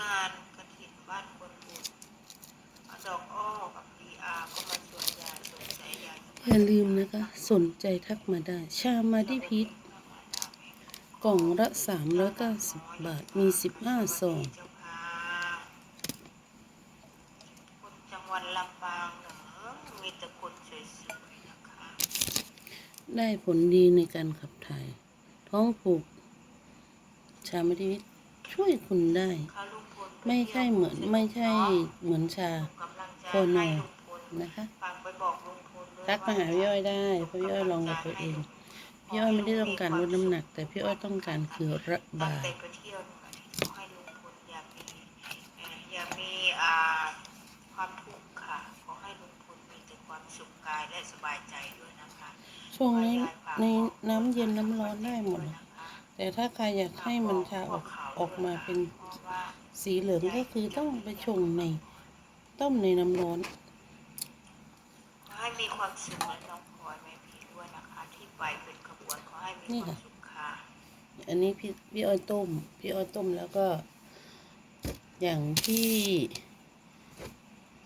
งานกระถิ่นบ้านคนบุญดอกอ้อกับดีอาก็มาชวนยายสนใจยายอย่าลืมนะคะ สนใจทักมาได้ ชามาดิพิษกล่องละสามร้อยเก้าสิบบาท มีสิบห้าซองคนจังหวัดลำปางเหรอมีแต่คนสวยๆนะคะ ได้ผลดีในการขับถ่าย ท้องผูก ชามาดิพิษช่วยคุณได้ ไม่ใช่เหมือนไม่ใช่เหมือนชาส่งกำลังใจโคนอให้ลุงพลนะคะฝากไปบอกลุงพลด้วยทักมาหาพี่อ้อยได้เพราะพี่อ้อยลองกับตัวเองพี่อ้อยไม่ได้ต้องการลดน้ำหนัก แต่พี่อ้อยต้องการคือระตั้งบายแต่ไปเที่ยวนู่นน่ะขอให้ลุงพลอย่ามีเอ่ออย่ามีอ่าความทุกข์ค่ะขอให้ลุงพลมีแต่ความสุขกายและสบายใจด้วยนะคะช่วงนี้ในน้ำเย็นน้ำร้อนได้หมดเลยแต่ถ้าใครอยากให้มันชาออกออกมาเป็นเพราะว่า สีเหลืองก็คือต้องไปชงในต้มในน้ำร้อนขอให้มีความสุขและน้องพลอยแม่พี่ด้วยนะคะ ที่ไปเป็นขบวนขอให้มีนี่ความค่ะสุขค่ะอันนี้พี่พี่อ้อยต้ม พี่อ้อยต้มแล้วก็ อย่างที่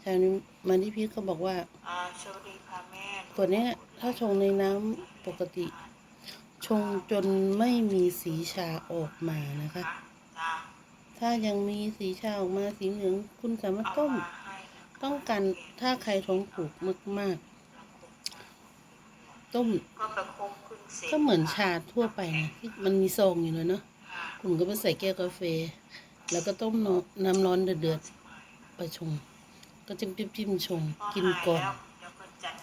ชาวนี้มาที่พี่ก็บอกว่าอ่าสวัสดีค่ะแม่ตัวเนี้ยถ้าชงในน้ำปกติ ชงจนไม่มีสีชาออกมานะคะจ้า ถ้ายังมีสีชาออกมาสีเหลือง คุณสามารถต้มต้องการถ้าใครท้องผูกมากๆ ต้มก็จะคงขึ้นเสร็จก็เหมือนชาทั่วไปนะที่มันมีซองอยู่แล้วเนาะคุณก็ไปใส่แก้วกาแฟ แล้วก็ต้มน้ำน้ำร้อนเดือดๆไปชง ก็จิ้มจิ้มจิ้มชง กินก่อน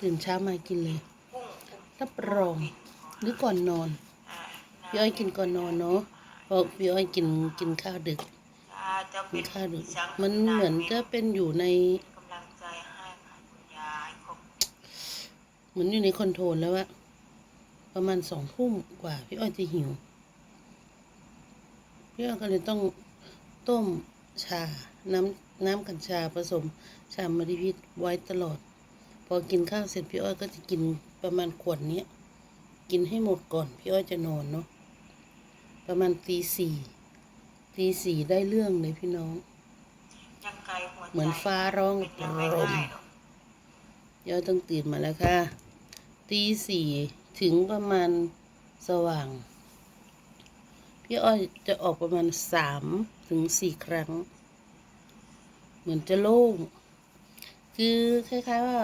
ตื่นเช้ามากินเลยรับรองหรือก่อนนอนพี่อ้อยกินก่อนนอนเนาะเพราะพี่อ้อยกินกินข้าวดึก จะเป็นข้าวดึกสังมันเหมือนจะเป็นอยู่ในเป็นกำลังใจให้คุณยายเหมือนอยู่ในคอนโทรลแล้วอะประมาณสองทุ่มกว่า พี่อ้อยจะหิว พี่อ้อยก็เลยต้องต้มชา น้ำน้ำกัญชาผสม ชามะดิพิษไว้ตลอด พอกินข้าวเสร็จพี่อ้อยก็จะกินประมาณขวดเนี้ยกินให้หมดก่อน พี่อ้อยจะนอนเนาะประมาณตีสี่ ตีสี่ได้เรื่องเลยพี่น้องยังไกลหัวใจเหมือนฟ้าร้องเป็นยังไม่รมได้หรอกย่อยต้องตื่นมาแล้วค่ะ ตีสี่ถึงประมาณสว่าง พี่อ้อยจะออกประมาณสามถึงสี่ครั้ง เหมือนจะโล่ง คือคล้ายๆว่า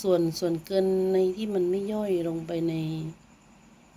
ส่วนส่วนเกินในที่มันไม่ย่อยลงไปใน